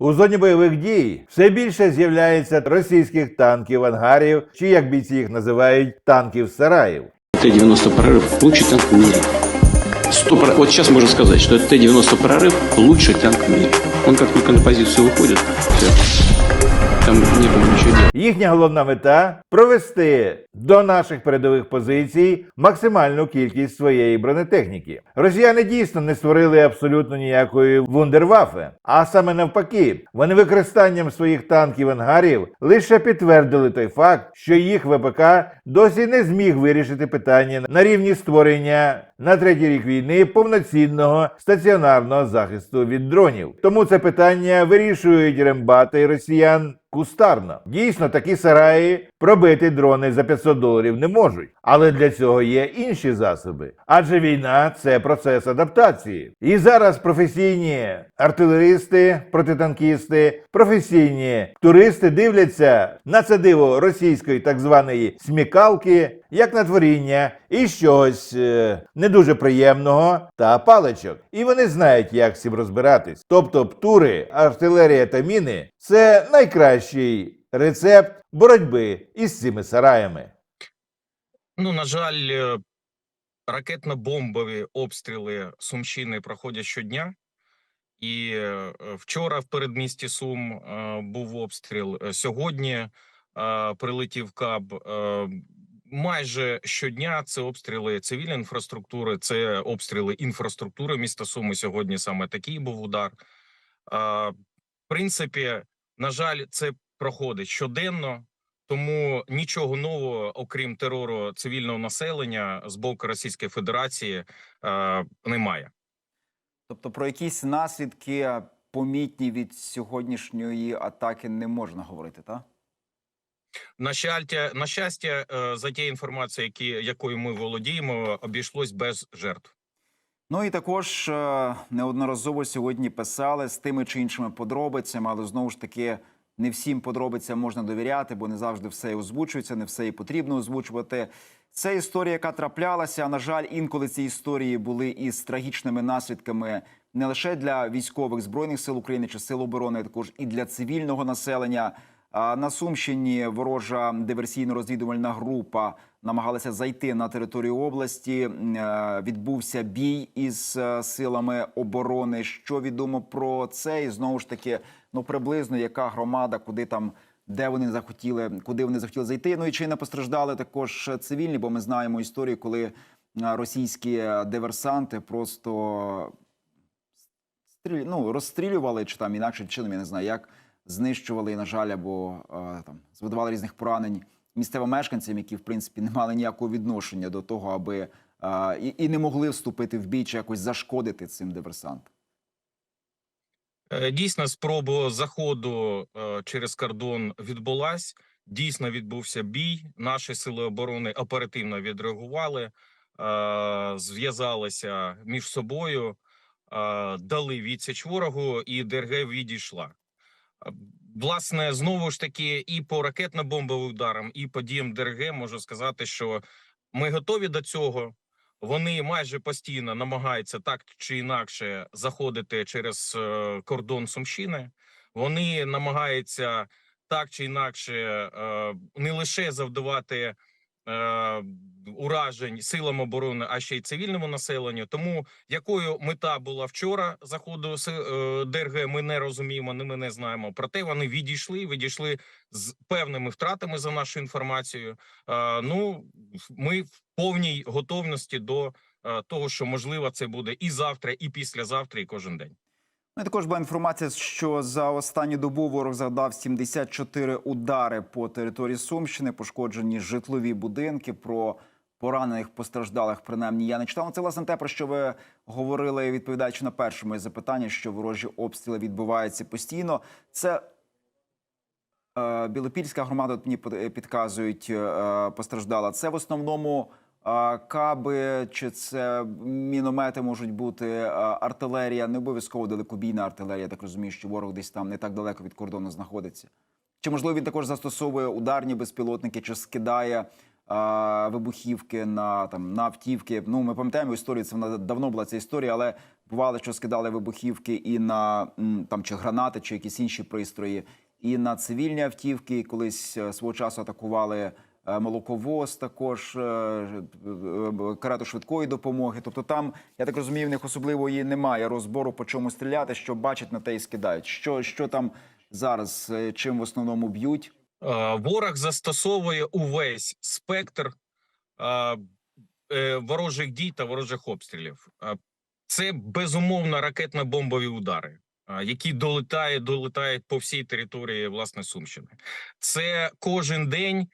У зоні бойових дій все більше з'являється російських танків, ангарів, чи як бійці їх називають, танків сараїв. Т-90 прорыв лучший танк в мире. Сто про- Вот сейчас можно сказать, что Т-90 прорыв лучший танк в мире. Он как только на позицию выходит, все. Там некому ничего делать. Їхня головна мета провести до наших передових позицій максимальну кількість своєї бронетехніки. Росіяни дійсно не створили абсолютно ніякої вундервафи, а саме навпаки, вони використанням своїх танків ангарів лише підтвердили той факт, що їх ВПК досі не зміг вирішити питання на рівні створення на третій рік війни повноцінного стаціонарного захисту від дронів. Тому це питання вирішують рембати росіян кустарно. Дійсно, такі сараї пробити дрони за 500 доларів не можуть. Але для цього є інші засоби. Адже війна це процес адаптації. І зараз професійні артилеристи, протитанкісти, професійні туристи дивляться на це диво російської так званої смікалки, як на творіння із чогось е, не дуже приємного та паличок. І вони знають, як з цим розбиратись. Тобто, птури, артилерія та міни це найкращий рецепт боротьби із цими сараями. Ну, на жаль, е, ракетно-бомбові обстріли Сумщини проходять щодня. І е, вчора в передмісті Сум був обстріл. Сьогодні прилетів каб. Майже щодня це обстріли цивільної інфраструктури, це обстріли інфраструктури міста Суми. Сьогодні саме такий був удар. Е, В принципі, на жаль, це проходить щоденно. Тому нічого нового, окрім терору цивільного населення з боку Російської Федерації, немає. Тобто про якісь наслідки помітні від сьогоднішньої атаки не можна говорити, так? На щастя, на щастя, е, за тією інформацією, які, якою ми володіємо, обійшлось без жертв. Ну і також е, неодноразово сьогодні писали з тими чи іншими подробицями, але знову ж таки не всім подробицям можна довіряти, бо не завжди все і озвучується, не все і потрібно озвучувати. Це історія, яка траплялася. На жаль, інколи ці історії були із трагічними наслідками не лише для військових збройних сил України чи сил оборони, а також і для цивільного населення. На Сумщині ворожа диверсійно-розвідувальна група намагалася зайти на територію області. Е, Відбувся бій із е, силами оборони. Що відомо про це? І знову ж таки, ну приблизно яка громада, куди там. Де вони захотіли, куди вони захотіли зайти? Ну і чи не постраждали також цивільні? Бо ми знаємо історію, коли е, російські диверсанти просто ну, розстрілювали чи там інакшим чином, я не знаю, як знищували, на жаль, або е, там завдавали різних поранень місцевим мешканцям, які в принципі не мали ніякого відношення до того, аби е, і, і не могли вступити в бій чи якось зашкодити цим диверсантам. Е, Дійсно, спроба заходу через кордон відбулась. Дійсно відбувся бій. Наші сили оборони оперативно відреагували, зв'язалися між собою, дали відсіч ворогу, і ДРГ відійшла. Власне, знову ж таки, і по ракетно-бомбовим ударам, і по діям ДРГ можу сказати, що ми готові до цього. Вони майже постійно намагаються так чи інакше заходити через е, кордон Сумщини. Вони намагаються так чи інакше е, не лише завдавати уражень силам оборони, а ще й цивільному населенню. Тому якою мета була вчора заходу е, ДРГ, ми не розуміємо, не ми не знаємо. Проте вони відійшли, відійшли з певними втратами за нашу інформацією. Е, Ну ми в повній готовності до е, того, що можливо це буде і завтра, і післязавтра, і кожен день. Ну і також була інформація, що за останню добу ворог завдав 74 удари по території Сумщини, пошкоджені житлові будинки. Про поранених постраждалих, принаймні я не читав. Ну, Це власне те, про що ви говорили, відповідаючи на перше моє запитання, що ворожі обстріли відбуваються постійно. Це е, Білопільська громада от мені під- підказують, е, постраждала. Це в основному каби, чи це міномети можуть бути, артилерія, не обов'язково далекобійна артилерія. Так розумію, що ворог десь там не так далеко від кордону знаходиться. Чи можливо він також застосовує ударні безпілотники, чи скидає е, вибухівки на там на автівки? Ну ми пам'ятаємо історію. Це вона давно була ця історія, але Бувало, що скидали вибухівки і на там чи гранати, чи якісь інші пристрої, і на цивільні автівки. Колись е, свого часу атакували молоковоз, також е, е, е, карету швидкої допомоги. Тобто, там я так розумію, в них особливо і немає розбору по чому стріляти, що бачать на те і скидають. Що, що там зараз, е, чим в основному б'ють? Е, Ворог застосовує увесь спектр е, е, ворожих дій та ворожих обстрілів. Е, Це безумовно ракетно-бомбові удари, е, які долетають, долетають по всій території власне Сумщини. Це кожен день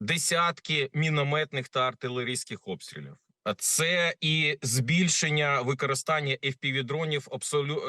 десятки мінометних та артилерійських обстрілів. Це і збільшення використання FPV-дронів, абсолю...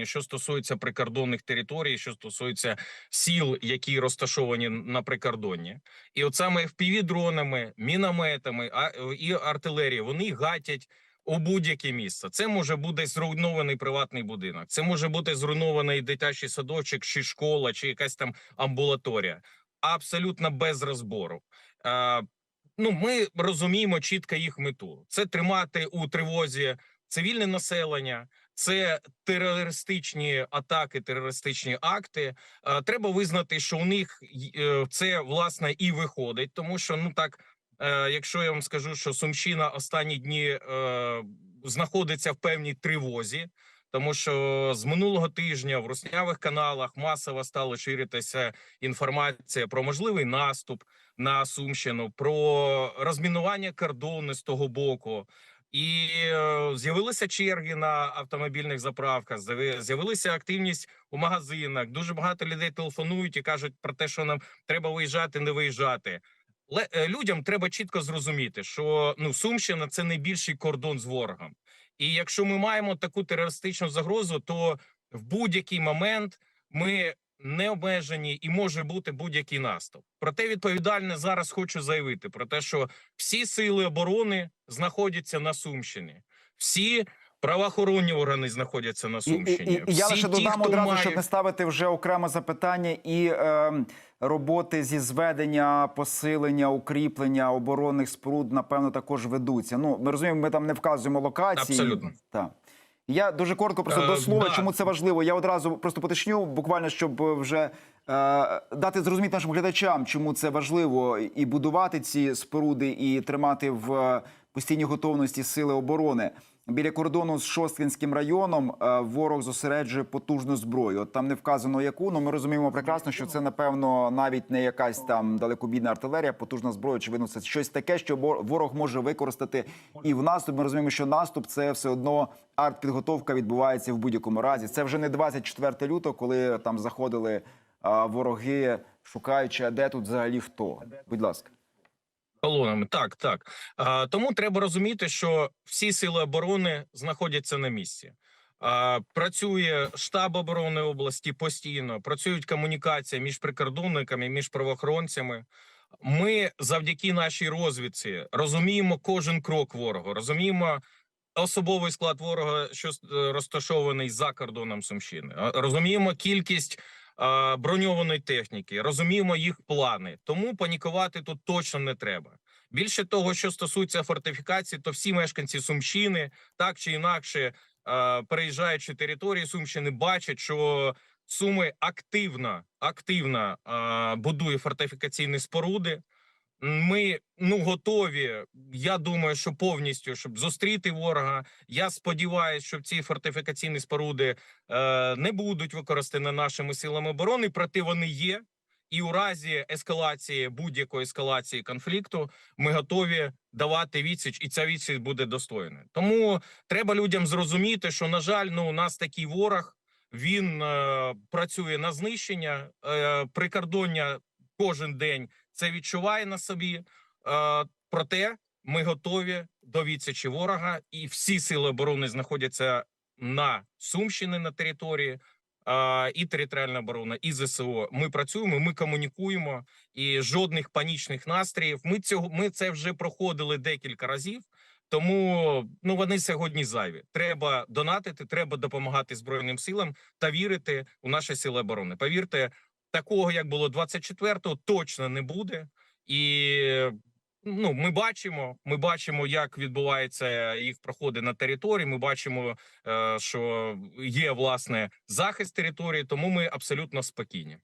е, що стосується прикордонних територій, що стосується сіл, які розташовані на прикордонні, і от саме FPV-дронами, мінометами і артилерією вони гатять у будь-яке місце. Це може бути зруйнований приватний будинок, це може бути зруйнований дитячий садочок, чи школа, чи якась там амбулаторія. Абсолютно без розбору. Е, ну, ми розуміємо чітко їх мету: це тримати у тривозі цивільне населення, це терористичні атаки, терористичні акти. Е, Треба визнати, що у них е, це власне і виходить, тому що ну так, якщо я вам скажу, що Сумщина останні дні знаходиться в певній тривозі. Тому що з минулого тижня в руснявих каналах масово стала ширитися інформація про можливий наступ на Сумщину, про розмінування кордону з того боку. І е, з'явилися черги на автомобільних заправках. з'яви- З'явилася активність у магазинах. Дуже багато людей телефонують і кажуть про те, що нам треба виїжджати, не виїжджати. Е, людям треба чітко зрозуміти, що ну Сумщина це найбільший кордон з ворогом. І якщо ми маємо таку терористичну загрозу, то в будь-який момент ми не обмежені і може бути будь-який наступ. Проте відповідальне зараз хочу заявити про те, що всі сили оборони знаходяться на Сумщині, всі правоохоронні органи знаходяться на І, і, Сумщині. і, і я лише додам одразу, має... щоб не ставити вже окреме запитання і е, роботи зі зведення, посилення, укріплення оборонних споруд, напевно, також ведуться. Ну, ми розуміємо, ми там не вказуємо локації. Абсолютно. Так. Я дуже коротко просто Е, до слова, да. чому це важливо. Я одразу просто поточню, буквально, щоб е, вже е, дати зрозуміти нашим глядачам, чому це важливо і будувати ці споруди, і тримати в постійній готовності сили оборони. Біля кордону з Шосткинським районом е, ворог зосереджує потужну зброю. От там не вказано яку, але ми розуміємо прекрасно, що це напевно навіть не якась там далекобійна артилерія, потужна зброя. Очевидно, це щось таке, що ворог може використати і в наступ. Ми розуміємо, що наступ це все одно артпідготовка відбувається в будь-якому разі. Це вже не 24 лютого, коли там заходили а, вороги, шукаючи, а де тут взагалі хто. Будь ласка. Колонами. Так, так. А, тому треба розуміти, що всі сили оборони знаходяться на місці. А, працює штаб оборони області постійно, працюють комунікація між прикордонниками, між правоохоронцями. Ми завдяки нашій розвідці розуміємо кожен крок ворога, розуміємо особовий склад ворога, що е, розташований за кордоном Сумщини. Розуміємо кількість броньованої техніки, розуміємо їх плани. Тому панікувати тут точно не треба. Більше того, що стосується фортифікації, то всі мешканці Сумщини так чи інакше, а, переїжджаючи території Сумщини, бачать, що Суми активно, активно будує фортифікаційні споруди. Ми ну готові. Я думаю, що повністю щоб зустріти ворога. Я сподіваюся, що ці фортифікаційні споруди е, не будуть використані нашими силами оборони, проте вони є. І у разі ескалації будь-якої ескалації конфлікту ми готові давати відсіч, і ця відсіч буде достойною. Тому треба людям зрозуміти, що на жаль, ну у нас такий ворог. Він е, працює на знищення е, прикордоння кожен день це відчуває на собі. Е, проте ми готові до відсічі ворога, і всі сили оборони знаходяться на Сумщині на території. е, І територіальна оборона, і ЗСО. Ми працюємо, ми комунікуємо, і жодних панічних настроїв. Ми цього ми це вже проходили декілька разів. Тому ну вони сьогодні зайві. Треба донатити, треба допомагати збройним силам та вірити у наші сили оборони. Повірте, такого як було 24-го, точно не буде. І Ну, ми бачимо, ми бачимо, як відбувається їх проходи на території. Ми бачимо, е, що є власне захист території, тому ми абсолютно спокійні.